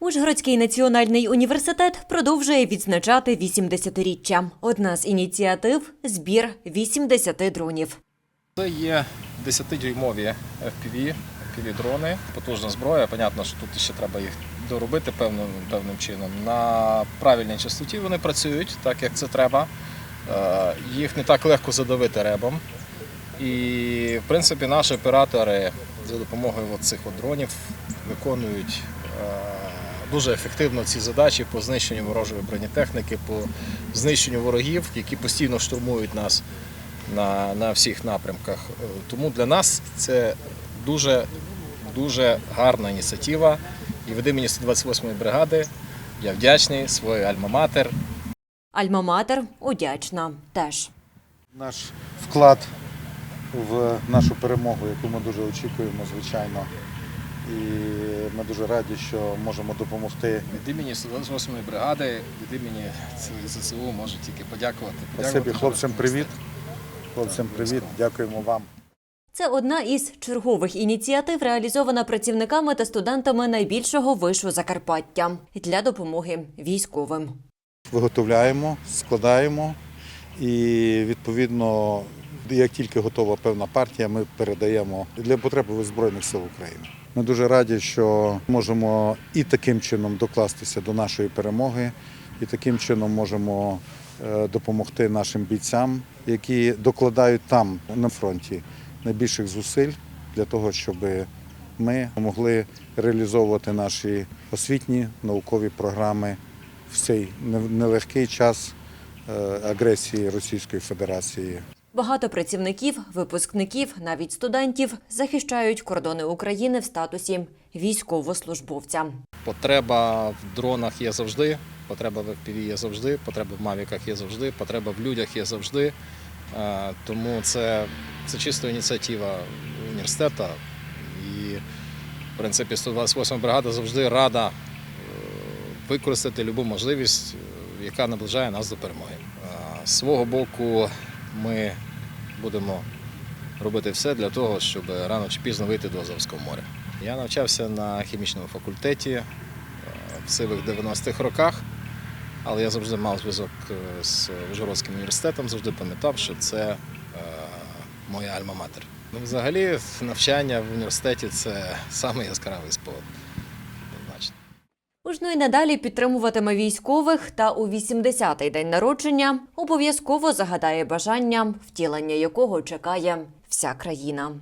Ужгородський національний університет продовжує відзначати 80-річчя. Одна з ініціатив збір 80 дронів. Це є 10-дюймові FPV, FPV-дрони, потужна зброя. Понятно, що тут ще треба їх доробити певним, певним чином. На правильній частоті вони працюють так, як це треба. Е, Їх не так легко задавити ребом. І, в принципі, наші оператори за допомогою цих дронів виконують е, дуже ефективно ці задачі по знищенню ворожої бронетехніки, по знищенню ворогів, які постійно штурмують нас на, на всіх напрямках. Е, Тому для нас це дуже, дуже гарна ініціатива. І від імені 128-ї бригади я вдячний своїй альма-матер Альма-матер удячна теж. Наш вклад в нашу перемогу, яку ми дуже очікуємо, звичайно. І ми дуже раді, що можемо допомогти. від імені 128-ї бригади, від імені ЗСУ можу тільки подякувати. Спасибі хлопцям, привіт. Хлопцям, привіт. Дякуємо вам. Це одна із чергових ініціатив, реалізована працівниками та студентами найбільшого вишу Закарпаття для допомоги військовим. Виготовляємо, складаємо і відповідно, як тільки готова певна партія, ми передаємо для потреби Збройних сил України. Ми дуже раді, що можемо і таким чином докластися до нашої перемоги, і таким чином можемо е, допомогти нашим бійцям, які докладають там на фронті найбільших зусиль для того, щоб ми могли реалізовувати наші освітні наукові програми в цей нелегкий час е, агресії Російської Федерації. Багато працівників, випускників, навіть студентів захищають кордони України в статусі військовослужбовця. Потреба в дронах є завжди, потреба в FPV є завжди, потреба в мавіках є завжди, потреба в людях є завжди. Е, Тому це, це чисто ініціатива університету. І, в принципі, 128 бригада завжди рада е, використати будь-яку можливість, е, яка наближає нас до перемоги. З свого боку, ми будемо робити все для того, щоб рано чи пізно вийти до Азовського моря. Я навчався на хімічному факультеті е, в сивих 90-х роках, але я завжди мав зв'язок е, з Ужгородським університетом, завжди пам'ятав, що це е, моя альма-матер. Ну, взагалі, навчання в університеті це саме яскравий спогад. Ужно й надалі підтримуватиме військових та у 80-й день народження обов'язково загадає бажання, втілення якого чекає вся країна.